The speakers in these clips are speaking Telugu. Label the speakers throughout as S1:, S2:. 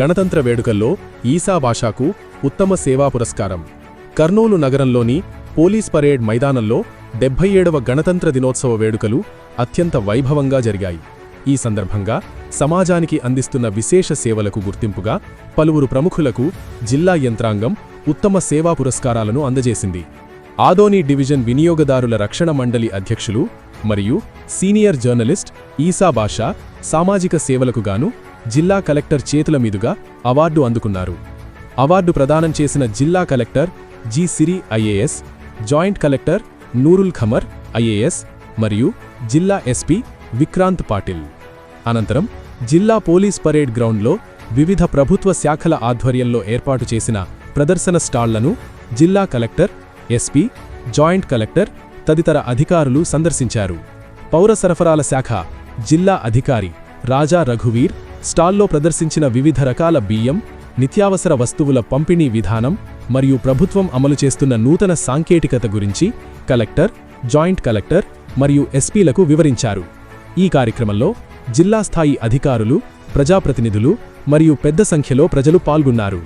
S1: గణతంత్ర వేడుకల్లో ఈసా భాషాకు ఉత్తమ సేవా పురస్కారం. కర్నూలు నగరంలోని పోలీస్ పరేడ్ మైదానంలో డెబ్బై ఏడవ గణతంత్ర దినోత్సవ వేడుకలు అత్యంత వైభవంగా జరిగాయి. ఈ సందర్భంగా సమాజానికి అందిస్తున్న విశేష సేవలకు గుర్తింపుగా పలువురు ప్రముఖులకు జిల్లా యంత్రాంగం ఉత్తమ సేవా పురస్కారాలను అందజేసింది. ఆదోని డివిజన్ వినియోగదారుల రక్షణ మండలి అధ్యక్షులు మరియు సీనియర్ జర్నలిస్ట్ ఈసా బాషా సామాజిక సేవలకు గాను జిల్లా కలెక్టర్ చేతుల మీదుగా అవార్డు అందుకున్నారు. అవార్డు ప్రదానం చేసిన జిల్లా collector G Siri IAS joint collector Noorul Khamar IAS మరియు జిల్లా ఎస్పీ విక్రాంత్ పాటిల్. అనంతరం జిల్లా పోలీస్ పరేడ్ గ్రౌండ్లో వివిధ ప్రభుత్వ శాఖల ఆధ్వర్యంలో ఏర్పాటు చేసిన ప్రదర్శన స్టాళ్ళను జిల్లా కలెక్టర్ ఎస్పీ జాయింట్ కలెక్టర్ తదితర అధికారులు సందర్శించారు. పౌర సరఫరాల శాఖ జిల్లా అధికారి రాజా రఘువీర్ స్టాల్లో ప్రదర్శించిన వివిధ రకాల బియ్యం నిత్యావసర వస్తువుల పంపిణీ విధానం మరియు ప్రభుత్వం అమలు చేస్తున్న నూతన సాంకేతికత గురించి కలెక్టర్ జాయింట్ కలెక్టర్ మరియు ఎస్పీలకు వివరించారు. ఈ కార్యక్రమంలో జిల్లా స్థాయి అధికారులు ప్రజాప్రతినిధులు మరియు పెద్ద సంఖ్యలో ప్రజలు పాల్గొన్నారు.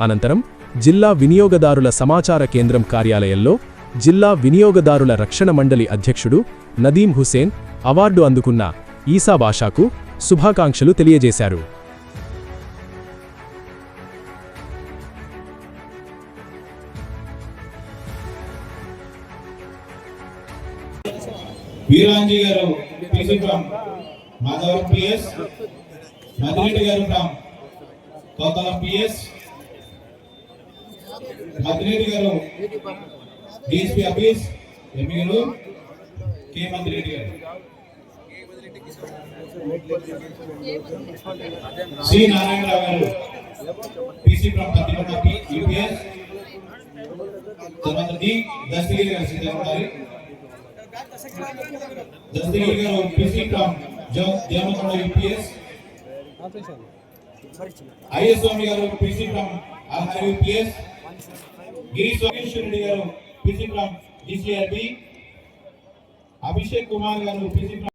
S1: అనంతరం జిల్లా వినియోగదారుల సమాచార కేంద్రం కార్యాలయంలో జిల్లా వినియోగదారుల రక్షణ మండలి అధ్యక్షుడు నదీం హుసేన్ అవార్డు అందుకున్న ఈసా బాషాకు శుభాకాంక్షలు తెలియజేశారు.
S2: వీరాంజీ గారు PC from PS Madireddy garu from PS garu DSP office K garu. C Narayanarao garu PC from Pattikonda UPS తర్వాత డి దస్తగిరి గారు సిద్ధంగా ఉన్నారు Dastagiri garu PC from Jayamakonda UPS IS Swamy garu PC from RR UPS Giri Someswara Reddy garu PC from DCRB Abhishek Kumar garu PC from